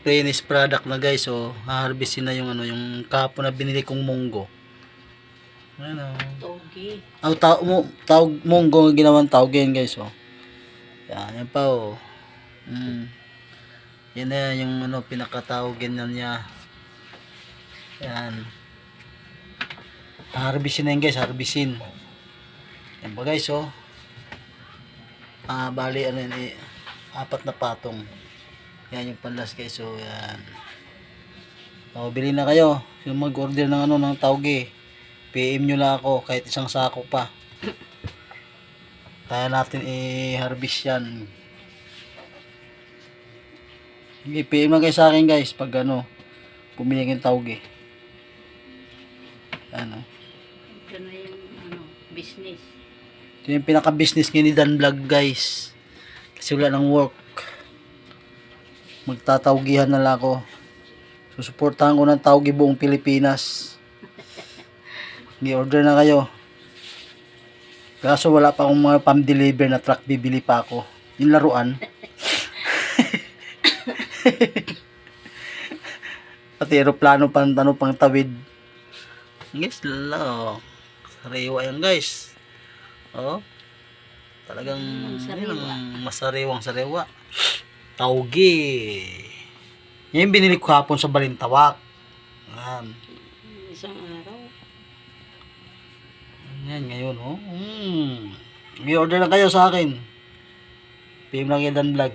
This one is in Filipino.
Finished product na guys. So, haharvestin na yung ano, yung kapo na binili kong munggo. Ano? Togi. Ang tao mo, tawag munggo tawag yan guys. Oh. Yan, yan pa oh. Mm. Yan na yan, yung ano, pinakatawag yan niya. Yan. Harvestin na yan guys, harvestin. Yan ba guys oh. Ah, bali ano yun, eh, apat na patong. Yan yung panlas guys, so yan. O, bili na kayo. Yung mag-order ng ano, ng tawgi. PM nyo lang ako, kahit isang sako pa. Kaya natin i-harvest yan. Sige, PM lang kayo sa akin guys, pag ano, pumili kayong tawgi. Ano. Ito na yung ano, business. Ito yung pinaka-business ngayon ni Dan Vlog guys. Kasi wala ng work. Magtatawgihan na lang ako. Susuportahan ko ng tawgi buong Pilipinas. I-order na kayo. Kaso wala pa akong mga pam-deliver na truck bibili pa ako. Yung laruan. Pati aeroplano pang tanong pang tawid. Guys, lalo. Sariwa yan guys. Oh. Talagang Sariwa. yun ang masariwang sariwa. Taugi. Yan yung binili ko hapon sa Balintawak. Yan. Isang araw. Yan ngayon, oh. Mm. May order lang kayo sa akin. PM lang yan Dan Vlog.